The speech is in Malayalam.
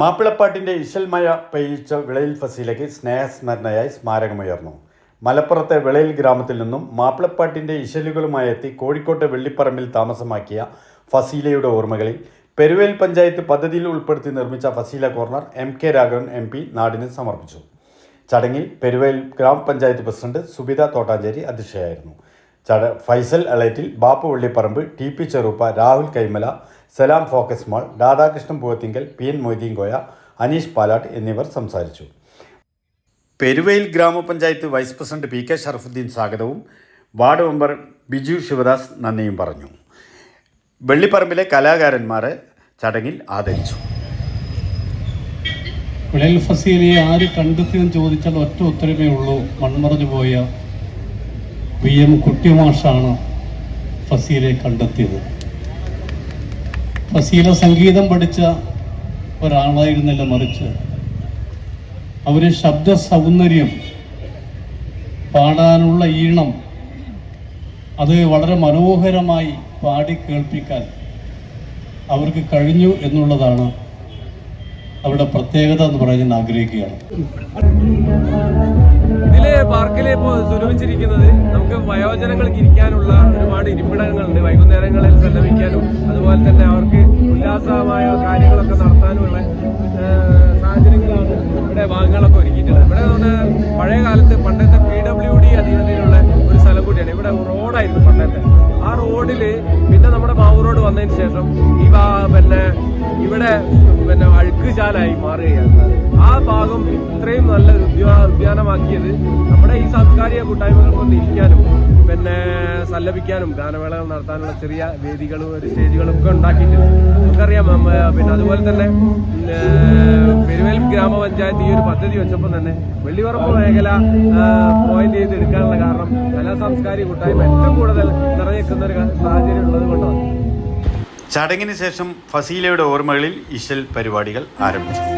മാപ്പിളപ്പാട്ടിന്റെ ഇശൽമയ പെയ്യിച്ച വിളയിൽ ഫസീലയ്ക്ക് സ്നേഹസ്മരണയായി സ്മാരകമുയർന്നു. മലപ്പുറത്തെ വിളയിൽ ഗ്രാമത്തിൽ നിന്നും മാപ്പിളപ്പാട്ടിന്റെ ഇശലുകളുമായി എത്തി കോഴിക്കോട്ടെ വെള്ളിപ്പറമ്പിൽ താമസമാക്കിയ ഫസീലയുടെ ഓർമ്മകളിൽ പെരുവേൽ പഞ്ചായത്ത് പദ്ധതിയിൽ ഉൾപ്പെടുത്തി നിർമ്മിച്ച Faseela corner M K Raghavan M P നാടിന് സമർപ്പിച്ചു. ചടങ്ങിൽ പെരുവേൽ ഗ്രാമപഞ്ചായത്ത് പ്രസിഡന്റ് സുബിത തോട്ടാഞ്ചേരി അധ്യക്ഷയായിരുന്നു. ചട Faisal അളേറ്റിൽ Bappu Vellipparamb T P Cheruppa Rahul Kaimala Salam focus mall Radhakrishnan Poovathinkal P N Moideen Koya Aneesh Palatt എന്നിവർ സംസാരിച്ചു. പെരുവയിൽ ഗ്രാമപഞ്ചായത്ത് vice president P K Sharafudheen സ്വാഗതവും വാർഡ് മെമ്പർ ബിജു ശിവദാസ് നന്ദിയും പറഞ്ഞു. വെള്ളിപ്പറമ്പിലെ കലാകാരന്മാരെ ചടങ്ങിൽ ആദരിച്ചു. വിളയിൽ ഫസീലിയെ ആര് കണ്ടെത്തിയെന്ന് ചോദിച്ചാൽ ഒറ്റ ഉത്തരമേ ഉള്ളൂ. മൺമറഞ്ഞു പോയ പി എം കുട്ടിമാഷാണ് ഫസീലെ കണ്ടെത്തിയത്. ഫസീല സംഗീതം പഠിച്ച ഒരാളായിരുന്നില്ല മറിച്ച്. അവർ ശബ്ദ സൗന്ദര്യം പാടാനുള്ള ഈണം അത് വളരെ മനോഹരമായി പാടി കേൾപ്പിക്കാൻ അവർക്ക് കഴിഞ്ഞു എന്നുള്ളതാണ് അവരുടെ പ്രത്യേകത എന്ന് പറയാൻ ഞാൻ ആഗ്രഹിക്കുകയാണ്. ഇതിൽ പാർക്കിൽ ഇപ്പോൾ സുലഭിച്ചിരിക്കുന്നത് നമുക്ക് വയോജനങ്ങൾക്ക് ഇരിക്കാനുള്ള ഒരുപാട് ഇരിപ്പിടങ്ങളുണ്ട്. വൈകുന്നേരങ്ങളിൽ സല്ലപിക്കാനും അതുപോലെ തന്നെ അവർക്ക് ഉല്ലാസമായ കാര്യങ്ങളൊക്കെ നടത്താനുമുള്ള സാഹചര്യങ്ങളാണ് ഇവിടെ ഭാഗങ്ങളൊക്കെ ഒരുക്കിയിട്ടുള്ളത്. ഇവിടെ നമ്മുടെ പഴയ കാലത്ത് പണ്ടത്തെ പി ഡബ്ല്യു ഡി അധീനതയിലുള്ള ഒരു സ്ഥലം കൂടിയാണ്. ഇവിടെ റോഡായിരുന്നു പണ്ടത്തെ. ആ റോഡിൽ പിന്നെ നമ്മുടെ മാവൂർ റോഡ് വന്നതിന് ശേഷം ഈ പിന്നെ ഇവിടെ പിന്നെ അഴുക്കുചാലായി മാറുകയാണ്. ആ ഭാഗം ഇത്രയും നല്ല ഉദ്യാ ഉദ്യാനമാക്കിയത് നമ്മുടെ ഈ സാംസ്കാരിക കൂട്ടായ്മകൾക്കൊന്ന് ഇരിക്കാനും പിന്നെ സല്ലപിക്കാനും ഗാനമേളകൾ നടത്താനുള്ള ചെറിയ വേദികളും ഒരു സ്റ്റേജുകളും ഒക്കെ ഉണ്ടാക്കിയിട്ടുണ്ട്. നമുക്കറിയാം പിന്നെ അതുപോലെ തന്നെ പെരുവേലും ഗ്രാമപഞ്ചായത്ത് ഈ ഒരു പദ്ധതി വെച്ചപ്പോൾ തന്നെ വെള്ളിവറമ്പ് മേഖല പോയിന്റ് ചെയ്ത് എടുക്കാനുള്ള കാരണം കലാ സാംസ്കാരിക കൂട്ടായ്മ ഏറ്റവും കൂടുതൽ നിറഞ്ഞിരിക്കുന്ന ഒരു സാഹചര്യം ഉള്ളത് കൊണ്ടാണ്. ചടങ്ങിന് ശേഷം ഫസീലയുടെ ഓർമ്മകളിൽ ഇശൽ പരിപാടികൾ ആരംഭിച്ചു.